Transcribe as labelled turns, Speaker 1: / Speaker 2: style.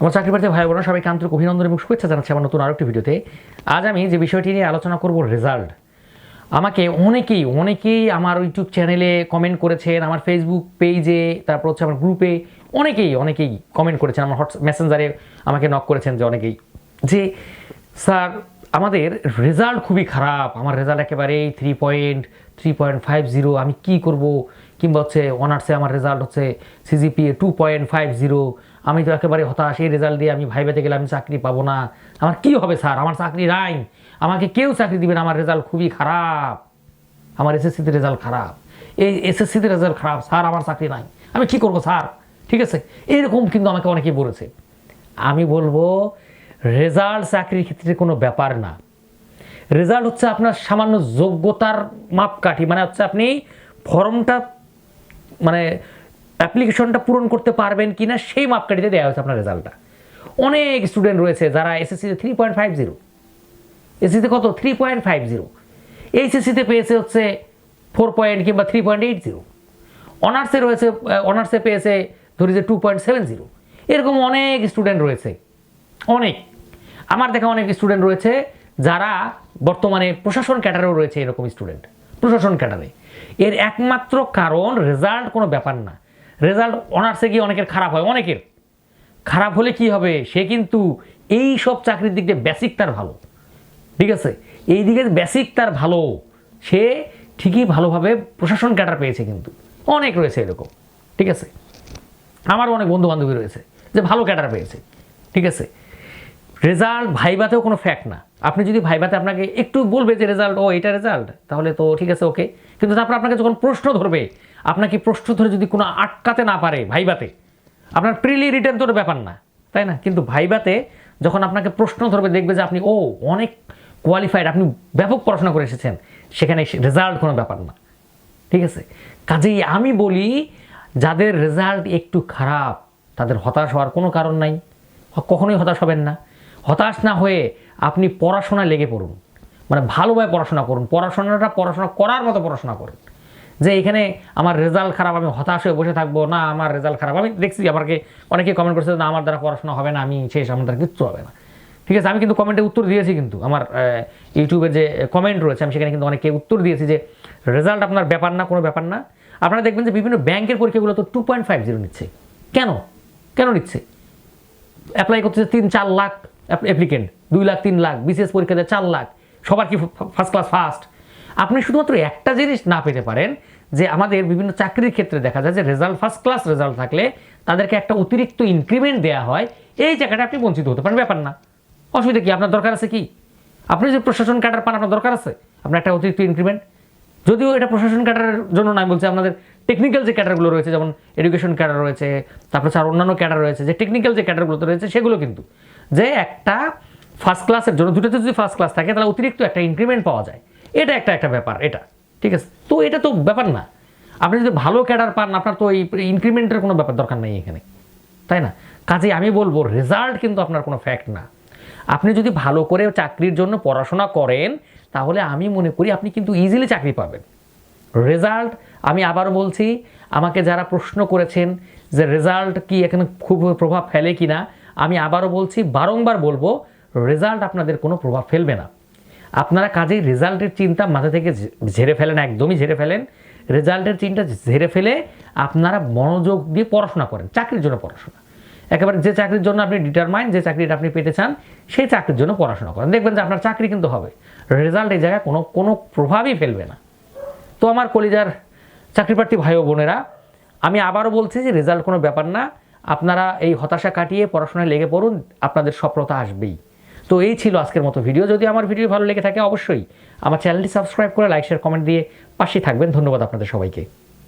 Speaker 1: আমার চাকরি প্রার্থী ভাই বোনেরা সবাইকে আন্তরিক অভিনন্দন এবং শুভেচ্ছা জানাচ্ছি আমার নতুন আরেকটি ভিডিওতে। আজ আমি যে বিষয়টি নিয়ে আলোচনা করব রেজাল্ট আমাকে অনেকেই অনেকেই আমার ইউটিউব চ্যানেলে কমেন্ট করেছেন, আমার ফেসবুক পেজে তারপর হচ্ছে আমার গ্রুপে অনেকেই অনেকেই কমেন্ট করেছেন, আমার হোয়াটস মেসেঞ্জারে আমাকে নক করেছেন যে অনেকেই। যে স্যার আমাদের রেজাল্ট খুবই খারাপ, আমার রেজাল্ট একেবারেই three point three point five zero আমি কী করব? কিংবা হচ্ছে অনার্সে আমার রেজাল্ট হচ্ছে CGPA two point five zero আমি তো একেবারে হতাশ, এই রেজাল্ট দিয়ে আমি ভাইবাতে গেলে আমি চাকরি পাবো না। আমার কি হবে স্যার? আমার চাকরি নাই। আমাকে কেউ চাকরি দিবে না, আমার রেজাল্ট খুবই খারাপ। আমার এসএসসিতে রেজাল্ট খারাপ। এই এসএসসিতে রেজাল্ট খারাপ, স্যার, আমার চাকরি নাই। আমি কি করব, স্যার? ঠিক আছে? এইরকম কিন্তু আমাকে অনেকেই বলেছে। আমি বলব রেজাল্ট চাকরির ক্ষেত্রে কোনো ব্যাপার না। রেজাল্ট হচ্ছে আপনার সামান্য যোগ্যতার মাপকাঠি মানে হচ্ছে আপনি ফর্মটা মানে অ্যাপ্লিকেশনটা পূরণ করতে পারবেন কি না সেই মাপকাঠিতে দেওয়া হয়েছে আপনার রেজাল্টটা। অনেক স্টুডেন্ট রয়েছে যারা এসএসসিতে থ্রি পয়েন্ট ফাইভ জিরো এসএসসিতে কত? থ্রি পয়েন্ট ফাইভ জিরো এইচএসসিতে পেয়েছে হচ্ছে ফোর পয়েন্ট কিংবা থ্রি পয়েন্ট এইট জিরো অনার্সে রয়েছে অনার্সে পেয়েছে ধরি যে টু পয়েন্ট সেভেন জিরো এরকম অনেক স্টুডেন্ট রয়েছে, অনেক। আমার দেখা অনেক স্টুডেন্ট রয়েছে যারা বর্তমানে প্রশাসন ক্যাডারেও রয়েছে এরকম স্টুডেন্ট, প্রশাসন ক্যাডারে। এর একমাত্র কারণ রেজাল্ট কোনো ব্যাপার না। রেজাল্ট অনার্সে গিয়ে অনেকের খারাপ হয়, অনেকের। খারাপ হলে কি হবে? সে কিন্তু এই সব চাকরির দিক দিয়ে বেসিক তার ভালো। ঠিক আছে? এই দিকে বেসিক তার ভালো। সে ঠিকই ভালোভাবে প্রশাসন ক্যাডার পেয়েছে কিন্তু। অনেক রয়েছে এরকম। ঠিক আছে? আমারও অনেক বন্ধু বান্ধবী রয়েছে যে ভালো ক্যাডার পেয়েছে। ঠিক আছে? রেজাল্ট ভাইবাতেও কোনো ফ্যাক্ট না। আপনি যদি ভাইবাতে আপনাকে একটু বলবে যে রেজাল্ট ও এটা রেজাল্ট তাহলে তো ঠিক আছে ওকে কিন্তু তারপর আপনাকে যখন প্রশ্ন ধরবে, আপনাকে প্রশ্ন ধরে যদি কোনো আটকাতে না পারে ভাইবাতে, আপনার প্রিলি রিটার্ন তো ব্যাপার না, তাই না? কিন্তু ভাইবাতে যখন আপনাকে প্রশ্ন ধরবে, দেখবে যে আপনি, ও, অনেক কোয়ালিফাইড আপনি ব্যাপক পড়াশোনা করে এসেছেন, সেখানে রেজাল্ট কোনো ব্যাপার না, ঠিক আছে? কাজেই আমি বলি, যাদের রেজাল্ট একটু খারাপ, তাদের হতাশ হওয়ার কোনো কারণ নাই, কখনোই হতাশ হবেন না। হতাশ না হয়ে আপনি পড়াশোনায় লেগে পড়ুন। মানে ভালোভাবে পড়াশোনা করুন। পড়াশোনাটা পড়াশোনা করার মতো পড়াশোনা করুন। যে এখানে আমার রেজাল্ট খারাপ, আমি হতাশ হয়ে বসে থাকব, না, আমার রেজাল্ট খারাপ। আমি দেখছি আমাকে অনেকে কমেন্ট করছে না, আমার দ্বারা পড়াশোনা হবে না, আমি শেষ, আমার দ্বারা কিচ্ছু হবে না। ঠিক আছে, আমি কিন্তু কমেন্টে উত্তর দিয়েছি কিন্তু। আমার ইউটিউবে যে কমেন্ট রয়েছে, আমি সেখানে কিন্তু অনেকে উত্তর দিয়েছি যে, রেজাল্ট আপনার ব্যাপার না, কোনো ব্যাপার না। আপনারা দেখবেন যে, বিভিন্ন ব্যাংকের পরীক্ষাগুলো তো টু পয়েন্ট ফাইভ জিরো নিচ্ছে। কেন? কেন নিচ্ছে? অ্যাপ্লাই করতেছে তিন, চার লাখ অ্যাপ্লিকেন্ট দুই লাখ, তিন লাখ বিসিএস পরীক্ষা চার লাখ, সবার কি ফার্স্ট ক্লাস ফার্স্ট আপনি শুধুমাত্র একটা জিনিস না পেতে পারেন যে আমাদের বিভিন্ন চাকরির ক্ষেত্রে দেখা যায় যে রেজাল্ট ফার্স্ট ক্লাস রেজাল্ট থাকলে তাদেরকে একটা অতিরিক্ত ইনক্রিমেন্ট দেওয়া হয়। এই জায়গাটা আপনি বঞ্চিত হতে পারেন, ব্যাপার না। অসুবিধা কি? আপনার দরকার আছে কি? আপনি যে প্রশাসন ক্যাডার পান, আপনার দরকার আছে? আপনার একটা অতিরিক্ত ইনক্রিমেন্ট যদিও এটা প্রশাসন ক্যাডারের জন্য নয় বলছে আপনাদের টেকনিক্যাল যে ক্যাডারগুলো রয়েছে, যেমন এডুকেশন ক্যাডার রয়েছে, তারপর আর অন্যান্য ক্যাডার রয়েছে, যে টেকনিক্যাল যে ক্যাডারগুলো রয়েছে, সেগুলো কিন্তু। যে একটা ফার্স্ট ক্লাসের জন্য, দুটোতে যদি ফার্স্ট ক্লাস থাকে, তাহলে অতিরিক্ত একটা ইনক্রিমেন্ট পাওয়া যায়। এটা একটা একটা ব্যাপার, এটা, ঠিক আছে? তো এটা তো ব্যাপার না। আপনি যদি ভালো ক্যাডার পান, আপনার তো এই ইনক্রিমেন্টের কোনো ব্যাপার দরকার নেই এখানে। তাই না? কাজে আমি বলব রেজাল্ট কিন্তু আপনার কোনো ফ্যাক্ট না। আপনি যদি ভালো করে চাকরির জন্য পড়াশোনা করেন, তাহলে আমি মনে করি আপনি কিন্তু ইজিলি চাকরি পাবেন। রেজাল্ট আমি আবার বলছি, আমাকে যারা প্রশ্ন করেছেন যে রেজাল্ট কি এখানে খুব প্রভাব ফেলে কি না আমি আবারও বলছি, বারংবার বলব রেজাল্ট আপনাদের কোনো প্রভাব ফেলবে না। আপনারা কাজেই রেজাল্টের চিন্তা মাথা থেকে ঝেড়ে ফেলেন, একদমই ঝেড়ে ফেলেন। রেজাল্টের চিন্তা ঝেড়ে ফেলে আপনারা মনোযোগ দিয়ে পড়াশোনা করেন, চাকরির জন্য পড়াশোনা। একেবারে যে চাকরির জন্য আপনি ডিটারমাইন যে চাকরিটা আপনি পেতে চান, সেই চাকরির জন্য পড়াশোনা করেন। দেখবেন যে আপনার চাকরি কিন্তু হবে। রেজাল্ট এই জায়গায় কোনো কোনো প্রভাবই ফেলবে না। তো আমার কলিজার চাকরিপ্রার্থী ভাই বোনেরা, আমি আবারও বলছি যে রেজাল্ট কোনো ব্যাপার না। আপনারা এই হতাশা কাটিয়ে পড়াশোনায় লেগে পড়ুন, আপনাদের সফলতা আসবেই। তো এই ছিল আজকের মতো ভিডিও। যদি আমার ভিডিও ভালো লেগে থাকে, অবশ্যই আমার চ্যানেলটি সাবস্ক্রাইব করে লাইক, শেয়ার, কমেন্ট দিয়ে পাশে থাকবেন। ধন্যবাদ আপনাদের সবাইকে।